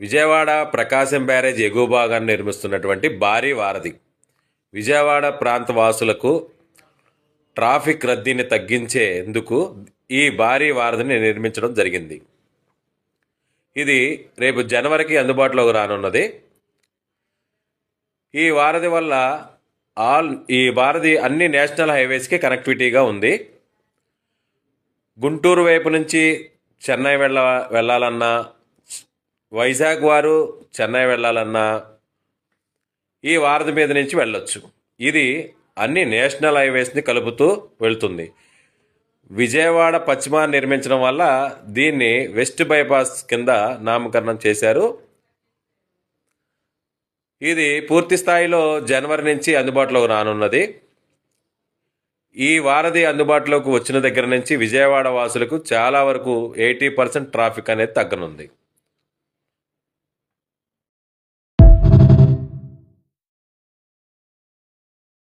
విజయవాడ ప్రకాశం barrage ఎగువ భాగాన్ని నిర్మిస్తున్నటువంటి భారీ వారధి. విజయవాడ ప్రాంత వాసులకు ట్రాఫిక్ రద్దీని తగ్గించేందుకు ఈ భారీ వారధిని నిర్మించడం జరిగింది. ఇది రేపు జనవరికి అందుబాటులోకి రానున్నది. ఈ వారధి వల్ల ఆల్ ఈ భారతి అన్ని నేషనల్ హైవేస్కి కనెక్టివిటీగా ఉంది. గుంటూరు వైపు నుంచి చెన్నై వెళ్ళ వెళ్ళాలన్నా వైజాగ్ వారు చెన్నై వెళ్ళాలన్నా ఈ వారధి మీద నుంచి వెళ్ళొచ్చు. ఇది అన్ని నేషనల్ హైవేస్ని కలుపుతూ వెళ్తుంది. విజయవాడ పశ్చిమాన్ని నిర్మించడం వల్ల దీన్ని వెస్ట్ బైపాస్ కింద నామకరణం చేశారు. ఇది పూర్తి స్థాయిలో జనవరి నుంచి అందుబాటులోకి రానున్నది. ఈ వారధి అందుబాటులోకి వచ్చిన దగ్గర నుంచి విజయవాడ వాసులకు చాలా వరకు ఎయిటీ పర్సెంట్ ట్రాఫిక్ అనేది తగ్గనుంది.